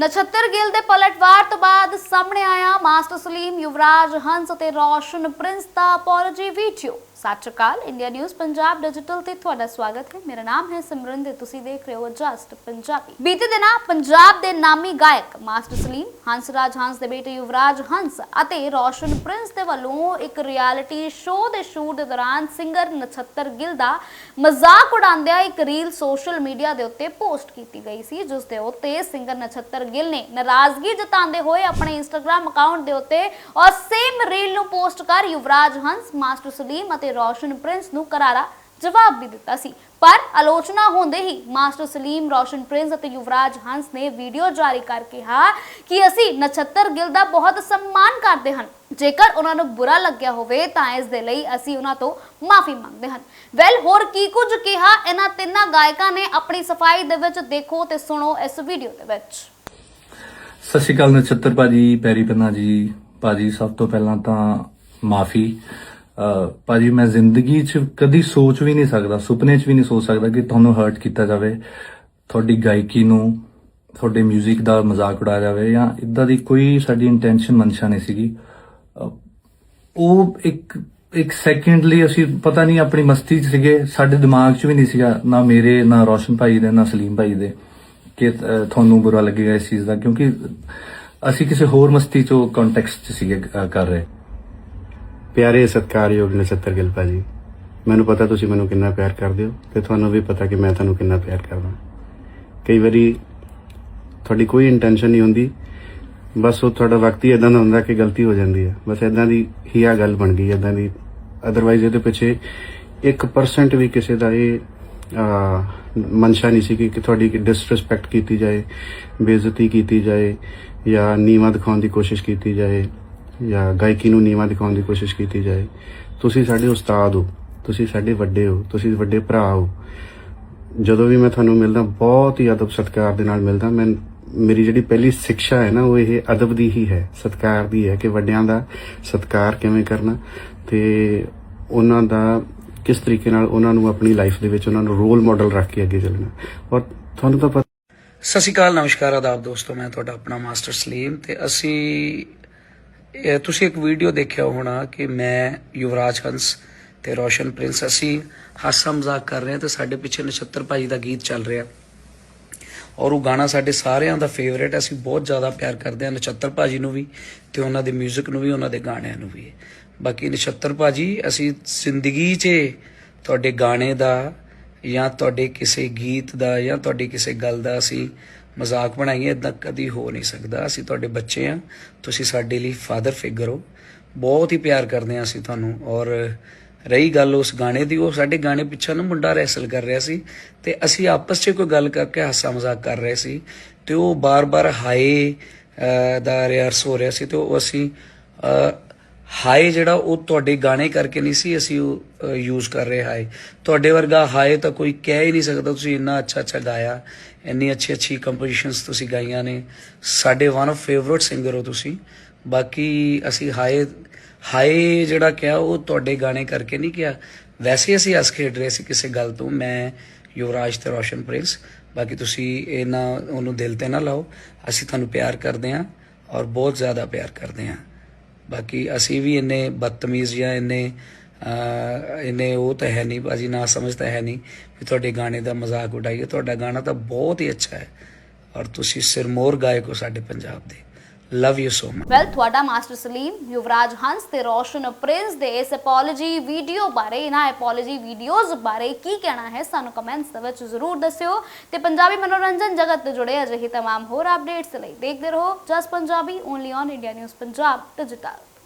ਨਛੱਤਰ ਗਿੱਲ ਦੇ ਪਲਟਵਾਰ ਤੋਂ ਬਾਅਦ ਸਾਹਮਣੇ ਆਇਆ ਮਾਸਟਰ ਸਲੀਮ ਯੁਵਰਾਜ ਹੰਸ ਅਤੇ ਰੌਸ਼ਨ ਪ੍ਰਿੰਸ ਦਾ apology video Sat Sri Akal, India news Punjab digital ਤੇ ਤੁਹਾਡਾ ਸਵਾਗਤ ਹੈ। ਮੇਰਾ ਨਾਮ ਹੈ ਸਿਮਰਨ ਤੇ ਤੁਸੀਂ ਦੇਖ ਰਹੇ ਹੋ ਜਸਟ ਪੰਜਾਬੀ। ਬੀਤੇ ਦਿਨਾਂ ਪੰਜਾਬ ਦੇ ਨਾਮੀ ਗਾਇਕ ਮਾਸਟਰ ਸਲੀਮ, ਹੰਸਰਾਜ ਹੰਸ ਦੇ ਬੇਟੇ ਯੁਵਰਾਜ ਹੰਸ ਅਤੇ ਰੋਸ਼ਨ ਪ੍ਰਿੰਸ ਦੇ ਵੱਲੋਂ ਇੱਕ ਰਿਐਲਿਟੀ ਸ਼ੋਅ ਦੇ ਸ਼ੂਟ ਦੇ ਦੌਰਾਨ ਸਿੰਗਰ ਨਛੱਤਰ ਗਿੱਲ ਦਾ ਮਜ਼ਾਕ ਉਡਾਉਂਦਿਆਂ ਇੱਕ ਰੀਲ ਸੋਸ਼ਲ ਮੀਡੀਆ ਦੇ ਉੱਤੇ ਪੋਸਟ ਕੀਤੀ ਗਈ ਸੀ, ਜਿਸ ਦੇ ਉੱਤੇ ਸਿੰਗਰ ਨਛੱਤਰ ਗਿੱਲ ਨੇ ਨਾਰਾਜ਼ਗੀ ਜਤਾਉਂਦੇ ਹੋਏ ਆਪਣੇ ਇੰਸਟਾਗ੍ਰam ਅਕਾਊਂਟ ਦੇ ਉੱਤੇ ਔਰ ਸੇਮ ਰੀਲ ਨੂੰ ਪੋਸਟ ਕਰ ਯੁਵਰਾਜ ਹੰਸ, ਮਾਸਟਰ ਸਲੀਮ ਅਤੇ ਰੋਸ਼ਨ ਪ੍ਰਿੰਸ ਨੂੰ ਕਰਾਰਾ ਜਵਾਬ ਵੀ ਦਿੱਤਾ ਸੀ। ਪਰ ਆਲੋਚਨਾ ਹੁੰਦੇ ਹੀ ਮਾਸਟਰ ਸਲੀਮ, ਰੋਸ਼ਨ ਪ੍ਰਿੰਸ ਅਤੇ ਯੁਵਰਾਜ ਹੰਸ ਨੇ ਵੀਡੀਓ ਜਾਰੀ ਕਰਕੇ ਕਿਹਾ ਕਿ ਅਸੀਂ ਨਛੱਤਰ ਗਿੱਲ ਦਾ ਬਹੁਤ ਸਨਮਾਨ ਕਰਦੇ ਹਨ। ਜੇਕਰ ਉਹਨਾਂ ਨੂੰ ਬੁਰਾ ਲੱਗਿਆ ਹੋਵੇ ਤਾਂ ਇਸ ਦੇ ਲਈ ਅਸੀਂ ਉਹਨਾਂ ਤੋਂ ਮਾਫੀ ਮੰਗਦੇ ਹਾਂ ਵੈਲ ਹੋਰ ਕੀ ਕੁਝ ਕਿਹਾ ਇਹਨਾਂ ਤਿੰਨਾਂ ਗਾਇਕਾਂ ਨੇ ਆਪਣੀ ਸਫ਼ਾਈ ਦੇ ਵਿੱਚ ਦੇਖੋ ਤੇ ਸੁਣੋ ਇਸ ਵੀਡੀਓ ਦੇ ਵਿੱਚ। ਸਤਿ ਸ਼੍ਰੀ ਅਕਾਲ ਨਛੱਤਰ ਭਾਜੀ, ਪੈਰੀ ਪੰਨਾ ਜੀ। ਭਾਜੀ, ਸਭ ਤੋਂ ਪਹਿਲਾਂ ਤਾਂ ਮਾਫੀ। ਭਾਜੀ, ਮੈਂ ਜ਼ਿੰਦਗੀ 'ਚ ਕਦੀ ਸੋਚ ਵੀ ਨਹੀਂ ਸਕਦਾ, ਸੁਪਨੇ 'ਚ ਵੀ ਨਹੀਂ ਸੋਚ ਸਕਦਾ ਕਿ ਤੁਹਾਨੂੰ ਹਰਟ ਕੀਤਾ ਜਾਵੇ, ਤੁਹਾਡੀ ਗਾਇਕੀ ਨੂੰ, ਤੁਹਾਡੇ 뮤직 ਦਾ ਮਜ਼ਾਕ ਉਡਾਇਆ ਜਾਵੇ ਜਾਂ ਇਦਾਂ ਦੀ ਕੋਈ ਸਾਡੀ ਇੰਟੈਂਸ਼ਨ ਮਨਸ਼ਾ ਨਹੀਂ ਸੀਗੀ। ਉਹ ਇੱਕ ਇੱਕ ਸੈਕਿੰਡ ਲਈ ਅਸੀਂ ਪਤਾ ਨਹੀਂ ਆਪਣੀ ਮਸਤੀ 'ਚ ਸੀਗੇ, ਸਾਡੇ ਦਿਮਾਗ 'ਚ ਵੀ ਨਹੀਂ ਸੀਗਾ ਨਾ ਮੇਰੇ, ਨਾ ਰੋਸ਼ਨ ਭਾਈ ਦੇ, ਨਾ ਸਲੀਮ ਭਾਈ ਦੇ ਕਿ ਤੁਹਾਨੂੰ ਬੁਰਾ ਲੱਗੇਗਾ ਇਸ ਚੀਜ਼ ਦਾ, ਕਿਉਂਕਿ ਅਸੀਂ ਕਿਸੇ ਹੋਰ ਮਸਤੀ 'ਚੋਂ ਕੰਟੈਕਸਟ 'ਚ ਸੀਗੇ ਕਰ ਰਹੇ। ਪਿਆਰੇ ਸਤਿਕਾਰਯੋਗ ਨਛੱਤਰ ਗਿੱਲ ਭਾਜੀ ਮੈਨੂੰ ਪਤਾ ਤੁਸੀਂ ਮੈਨੂੰ ਕਿੰਨਾ ਪਿਆਰ ਕਰਦੇ ਹੋ ਤੇ ਤੁਹਾਨੂੰ ਵੀ ਪਤਾ ਕਿ ਮੈਂ ਤੁਹਾਨੂੰ ਕਿੰਨਾ ਪਿਆਰ ਕਰਦਾ। ਕਈ ਵਾਰੀ ਤੁਹਾਡੀ ਕੋਈ ਇੰਟੈਂਸ਼ਨ ਨਹੀਂ ਹੁੰਦੀ ਬਸ ਉਹ ਤੁਹਾਡਾ ਵਕਤ ਹੀ ਇਦਾਂ ਦਾ ਹੁੰਦਾ ਕਿ ਗਲਤੀ ਹੋ ਜਾਂਦੀ ਹੈ। ਬਸ ਇਦਾਂ ਦੀ ਹੀ ਆ ਗੱਲ ਬਣ ਗਈ ਇਦਾਂ ਦੀ। ਅਦਰਵਾਈਜ਼ ਇਹਦੇ ਪਿੱਛੇ 1% ਵੀ ਕਿਸੇ ਦਾ ਇਹ ਆ, ਮਨਸ਼ਾ ਨਹੀਂ ਸੀ ਕਿ ਤੁਹਾਡੀ ਡਿਸਰੈਸਪੈਕਟ ਕੀਤੀ ਜਾਏ ਬੇਇੱਜ਼ਤੀ ਕੀਤੀ ਜਾਏ ਜਾਂ ਨੀਵਾਂ ਦਿਖਾਉਣ ਦੀ ਕੋਸ਼ਿਸ਼ ਕੀਤੀ ਜਾਏ। ਜਾਂ ਗਾਇਕੀ ਨੂੰ ਨੀਵਾਂ ਦਿਖਾਉਣ ਦੀ ਕੋਸ਼ਿਸ਼ ਕੀਤੀ ਜਾਏ, ਤੁਸੀਂ ਸਾਡੇ ਉਸਤਾਦ ਹੋ, ਤੁਸੀਂ ਸਾਡੇ ਵੱਡੇ ਹੋ, ਤੁਸੀਂ ਵੱਡੇ ਭਰਾ ਹੋ। ਜਦੋਂ ਵੀ ਮੈਂ ਤੁਹਾਨੂੰ ਮਿਲਦਾ, ਬਹੁਤ ਹੀ ਅਦਬ ਸਤਿਕਾਰ ਦੇ ਨਾਲ ਮਿਲਦਾ। ਮੈਂ, ਮੇਰੀ ਜਿਹੜੀ ਪਹਿਲੀ ਸਿੱਖਿਆ ਹੈ ਨਾ, ਉਹ ਇਹ ਅਦਬ ਦੀ ਹੀ ਹੈ, ਸਤਿਕਾਰ ਦੀ ਹੈ ਕਿ ਵੱਡਿਆਂ ਦਾ ਸਤਿਕਾਰ ਕਿਵੇਂ ਕਰਨਾ ਤੇ ਉਹਨਾਂ ਦਾ ਕਿਸ ਤਰੀਕੇ ਨਾਲ ਉਹਨਾਂ ਨੂੰ ਆਪਣੀ ਲਾਈਫ ਦੇ ਵਿੱਚ ਉਹਨਾਂ ਨੂੰ ਰੋਲ ਮਾਡਲ ਰੱਖ ਕੇ ਅੱਗੇ ਚੱਲਣਾ। ਔਰ ਤੁਹਾਨੂੰ ਤਾਂ ਪਤਾ ਸਤਿ ਸ਼੍ਰੀ ਅਕਾਲ, ਨਮਸਕਾਰ, ਆਦਾਬ ਦੋਸਤੋ, ਮੈਂ ਤੁਹਾਡਾ ਆਪਣਾ ਮਾਸਟਰ ਸਲੀਮ ਤੇ ਅਸੀਂ ਤੁਸੀਂ ਇੱਕ ਵੀਡੀਓ ਦੇਖਿਆ ਹੋਣਾ ਕਿ ਮੈਂ ਯੁਵਰਾਜ ਹੰਸ ਤੇ ਰੋਸ਼ਨ ਪ੍ਰਿੰਸ ਅਸੀਂ ਹਾਸਾ ਮਜ਼ਾਕ ਕਰ ਰਹੇ ਹਾਂ ਤੇ ਸਾਡੇ ਪਿੱਛੇ ਨਛੱਤਰ ਭਾਜੀ ਦਾ ਗੀਤ ਚੱਲ ਰਿਹਾ। ਔਰ ਉਹ ਗਾਣਾ ਸਾਡੇ ਸਾਰਿਆਂ ਦਾ ਫੇਵਰੇਟ ਅਸੀਂ ਬਹੁਤ ਜ਼ਿਆਦਾ ਪਿਆਰ ਕਰਦੇ ਹਾਂ ਨਛੱਤਰ ਭਾਜੀ ਨੂੰ ਵੀ ਤੇ ਉਹਨਾਂ ਦੇ 뮤직 ਨੂੰ ਵੀ, ਉਹਨਾਂ ਦੇ ਗਾਣਿਆਂ ਨੂੰ ਵੀ। ਬਾਕੀ ਨਛੱਤਰ ਭਾਜੀ, ਅਸੀਂ ਜ਼ਿੰਦਗੀ 'ਚ ਤੁਹਾਡੇ ਗਾਣੇ ਦਾ ਜਾਂ ਤੁਹਾਡੇ ਕਿਸੇ ਗੀਤ ਦਾ ਜਾਂ ਤੁਹਾਡੀ ਕਿਸੇ ਗੱਲ ਦਾ ਅਸੀਂ ਮਜ਼ਾਕ ਬਣਾਈਏ ਇਦਾਂ ਕਦੀ ਹੋ ਨਹੀਂ ਸਕਦਾ। ਅਸੀਂ ਤੁਹਾਡੇ ਬੱਚੇ ਆ ਤੁਸੀਂ ਸਾਡੇ ਲਈ ਫਾਦਰ ਫਿਗਰ ਹੋ। ਬਹੁਤ ਹੀ ਪਿਆਰ ਕਰਦੇ ਆ ਅਸੀਂ ਤੁਹਾਨੂੰ। ਔਰ ਰਹੀ ਗੱਲ ਉਸ ਗਾਣੇ ਦੀ, ਉਹ ਸਾਡੇ ਗਾਣੇ ਪਿੱਛੇ ਨਾ ਮੁੰਡਾ ਰੈਸਲ ਕਰ ਰਿਹਾ ਸੀ ਤੇ ਅਸੀਂ ਆਪਸ 'ਚ ਕੋਈ ਗੱਲ ਕਰਕੇ ਹਾਸਾ ਮਜ਼ਾਕ ਕਰ ਰਹੇ ਸੀ ਤੇ ਉਹ ਬਾਰ-ਬਾਰ ਹਾਏ ਦਾ ਰਿਹਰਸ ਹੋ ਰਿਹਾ ਸੀ ਤੇ ਉਹ ਅਸੀਂ ਅਹ, ਹਾਏ ਜਿਹੜਾ ਉਹ ਤੁਹਾਡੇ ਗਾਣੇ ਕਰਕੇ ਨਹੀਂ ਸੀ ਅਸੀਂ ਉਹ ਯੂਜ਼ ਕਰ ਰਹੇ ਹਾਏ। ਤੁਹਾਡੇ ਵਰਗਾ ਹਾਏ ਤਾਂ ਕੋਈ ਕਹਿ ਹੀ ਨਹੀਂ ਸਕਦਾ ਤੁਸੀਂ ਇੰਨਾ ਅੱਛਾ ਅੱਛਾ ਗਾਇਆ। ਇੰਨੀ ਅੱਛੀ ਅੱਛੀ ਕੰਪੋਜੀਸ਼ਨਸ ਤੁਸੀਂ ਗਾਈਆਂ ਨੇ। ਸਾਡੇ ਵਨ ਆਫ ਫੇਵਰਿਟ ਸਿੰਗਰ ਹੋ ਤੁਸੀਂ। ਬਾਕੀ ਅਸੀਂ ਹਾਏ ਹਾਏ ਜਿਹੜਾ ਕਿਹਾ ਉਹ ਤੁਹਾਡੇ ਗਾਣੇ ਕਰਕੇ ਨਹੀਂ ਕਿਹਾ। ਵੈਸੇ ਅਸੀਂ ਹੱਸ ਖੇਡ ਰਹੇ ਸੀ ਕਿਸੇ ਗੱਲ ਤੋਂ। ਮੈਂ ਯੁਵਰਾਜ ਤੇ ਰੋਸ਼ਨ ਪ੍ਰਿੰਸ। ਬਾਕੀ ਤੁਸੀਂ ਇਹ ਨਾ ਉਹਨੂੰ ਦਿਲ ਤੇ ਨਾ ਲਾਓ। ਅਸੀਂ ਤੁਹਾਨੂੰ ਪਿਆਰ ਕਰਦੇ ਹਾਂ ਔਰ ਬਹੁਤ ਜ਼ਿਆਦਾ ਪਿਆਰ ਕਰਦੇ ਹਾਂ। ਬਾਕੀ ਅਸੀਂ ਵੀ ਇੰਨੇ ਬਦਤਮੀਜ਼ ਜਾਂ ਇੰਨੇ ਅਹ, ਇੰਨੇ ਉਹ ਤਾਂ ਹੈ ਨਹੀਂ ਬਾਜੀ ਨਾ ਸਮਝ ਤਾਂ ਹੈ ਨਹੀਂ ਵੀ ਤੁਹਾਡੇ ਗਾਣੇ ਦਾ ਮਜ਼ਾਕ ਉਡਾਈਏ। ਤੁਹਾਡਾ ਗਾਣਾ ਤਾਂ ਬਹੁਤ ਹੀ ਅੱਛਾ ਹੈ। ਔਰ ਤੁਸੀਂ ਸਿਰਮੋਰ ਗਾਇਕ ਹੋ ਸਾਡੇ ਪੰਜਾਬ ਦੇ। love you so much well ਤੁਹਾਡਾ ਮਾਸਟਰ ਸਲੀਮ ਯੁਵਰਾਜ ਹੰਸ ਤੇ ਰੋਸ਼ਨ ਪ੍ਰਿੰਸ ਦੇ ਇਸ ਅਪੋਲੋਜੀ ਵੀਡੀਓ ਬਾਰੇ ਇਹਨਾਂ ਅਪੋਲੋਜੀ ਵੀਡੀਓਜ਼ ਬਾਰੇ ਕੀ ਕਹਿਣਾ ਹੈ ਸਾਨੂੰ ਕਮੈਂਟਸ ਦੇ ਵਿੱਚ ਜ਼ਰੂਰ ਦੱਸਿਓ ਤੇ ਪੰਜਾਬੀ ਮਨੋਰੰਜਨ ਜਗਤ ਤੋਂ ਜੁੜੇ ਅਜਿਹੇ तमाम ਹੋਰ ਅਪਡੇਟਸ ਲਈ ਦੇਖਦੇ ਰਹੋ Jas Punjabi only on India News Punjab digital